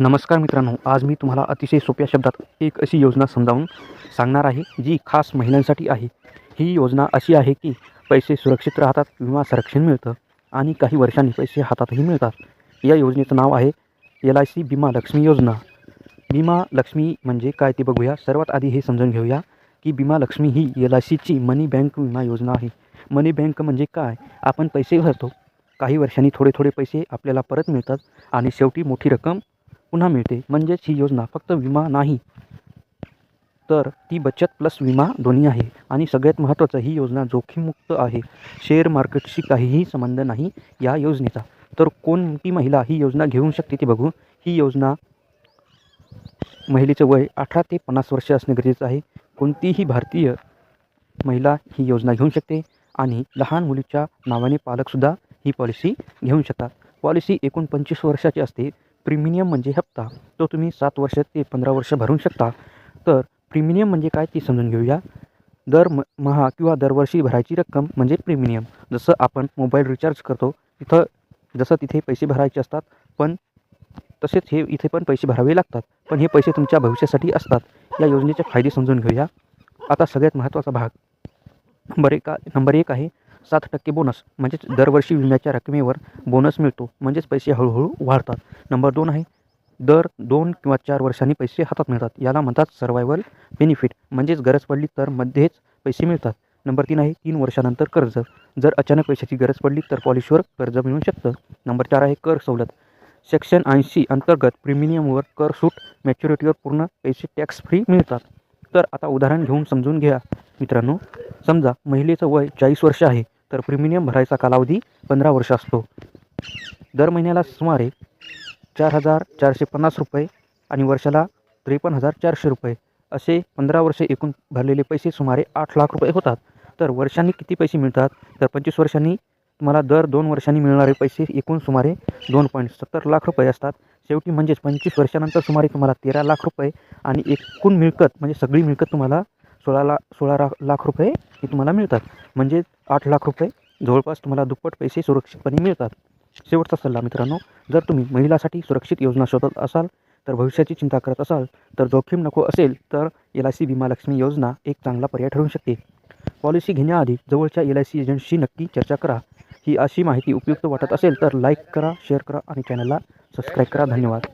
नमस्कार मित्रांनो आज मी तुम्हाला अतिशय सोप्या शब्दात एक अशी योजना समजावून सांगणार आहे जी खास महिलांसाठी आहे. ही योजना अशी आहे की पैसे सुरक्षित राहतात विमा संरक्षण मिळतं आणि काही वर्षांनी पैसे हातातही मिळतात. या योजनेचं नाव आहे एल आय सी विमा लक्ष्मी योजना. विमा लक्ष्मी म्हणजे काय ते बघूया. सर्वात आधी हे समजून घेऊया की विमा लक्ष्मी ही एल आय सीची मनी बँक विमा योजना आहे. मनी बँक म्हणजे काय? आपण पैसे भरतो काही वर्षांनी थोडे थोडे पैसे आपल्याला परत मिळतात आणि शेवटी मोठी रक्कम पुन्हा मिळते. म्हणजेच ही योजना फक्त विमा नाही तर ती बचत प्लस विमा दोन्ही आहे. आणि सगळ्यात महत्त्वाचं ही योजना जोखीममुक्त आहे. शेअर मार्केटशी काहीही संबंध नाही या योजनेचा. तर कोणती महिला ही योजना घेऊ शकते ते बघू. ही योजना महिलेचं वय अठरा ते पन्नास वर्ष असणे गरजेचं आहे. कोणतीही भारतीय महिला ही योजना घेऊ शकते आणि लहान मुलीच्या नावाने पालकसुद्धा ही पॉलिसी घेऊ शकतात. पॉलिसी एकूण पंचवीस वर्षाची असते. प्रीमियम म्हणजे हप्ता तो तुम्ही सात वर्ष ते पंधरा वर्ष भरू शकता. तर प्रीमियम म्हणजे काय ते समजून घेऊया. दर म महा किंवा दरवर्षी भरायची रक्कम म्हणजे प्रीमियम. जसं आपण मोबाईल रिचार्ज करतो तिथं जसं तिथे पैसे भरायचे असतात पण तसेच हे इथे पण पैसे भरावे लागतात. पण हे पैसे तुमच्या भविष्यासाठी असतात. या योजनेचे फायदे समजून घेऊया. आता सगळ्यात महत्त्वाचा भाग. नंबर एक नंबर एक आहे सात टक्के बोनस म्हणजेच दरवर्षी विम्याच्या रकमेवर बोनस मिळतो. म्हणजेच पैसे हळूहळू वाढतात. नंबर दोन आहे दर दोन किंवा चार वर्षांनी पैसे हातात मिळतात. याला म्हणतात सर्वायवल बेनिफिट म्हणजेच गरज पडली तर मध्येच पैसे मिळतात. नंबर तीन आहे तीन वर्षानंतर कर्ज. जर अचानक पैशाची गरज पडली तर पॉलिसीवर कर्ज मिळू शकतं. नंबर चार आहे कर सवलत. सेक्शन ऐंशी अंतर्गत प्रीमियमवर कर सूट मॅच्युरिटीवर पूर्ण पैसे टॅक्स फ्री मिळतात. तर आता उदाहरण घेऊन समजून घ्या. मित्रांनो समजा महिलेचं वय चाळीस वर्ष आहे. तर प्रीमियम भरायचा कालावधी पंधरा वर्ष असतो. दर महिन्याला सुमारे चार हजार चारशे पन्नास रुपये आणि वर्षाला त्रेपन्न हजार चारशे रुपये असे पंधरा वर्षे एकूण भरलेले पैसे सुमारे आठ लाख रुपये होतात. तर वर्षांनी किती पैसे मिळतात? तर पंचवीस वर्षांनी तुम्हाला दर दोन वर्षांनी मिळणारे पैसे एकूण सुमारे दोन पॉईंट सत्तर लाख रुपये असतात. शेवटी म्हणजेच पंचवीस वर्षानंतर सुमारे तुम्हाला तेरा लाख रुपये आणि एकूण मिळकत म्हणजे सगळी मिळकत तुम्हाला सोळा ला सोळा रा लाख रुपये हे तुम्हाला मिळतात. म्हणजे आठ लाख रुपये. जवळपास तुम्हाला दुप्पट पैसे सुरक्षितपणे मिळतात. शेवटचा सल्ला मित्रांनो जर तुम्ही महिलासाठी सुरक्षित योजना शोधत असाल तर भविष्याची चिंता करत असाल तर जोखीम नको असेल तर एल आय सी विमा लक्ष्मी योजना एक चांगला पर्याय ठरू शकते. पॉलिसी घेण्याआधी जवळच्या एल आय सी एजंटशी नक्की चर्चा करा. ही अशी माहिती उपयुक्त वाटत असेल तर लाईक करा शेअर करा आणि चॅनलला सबस्क्राईब करा. धन्यवाद.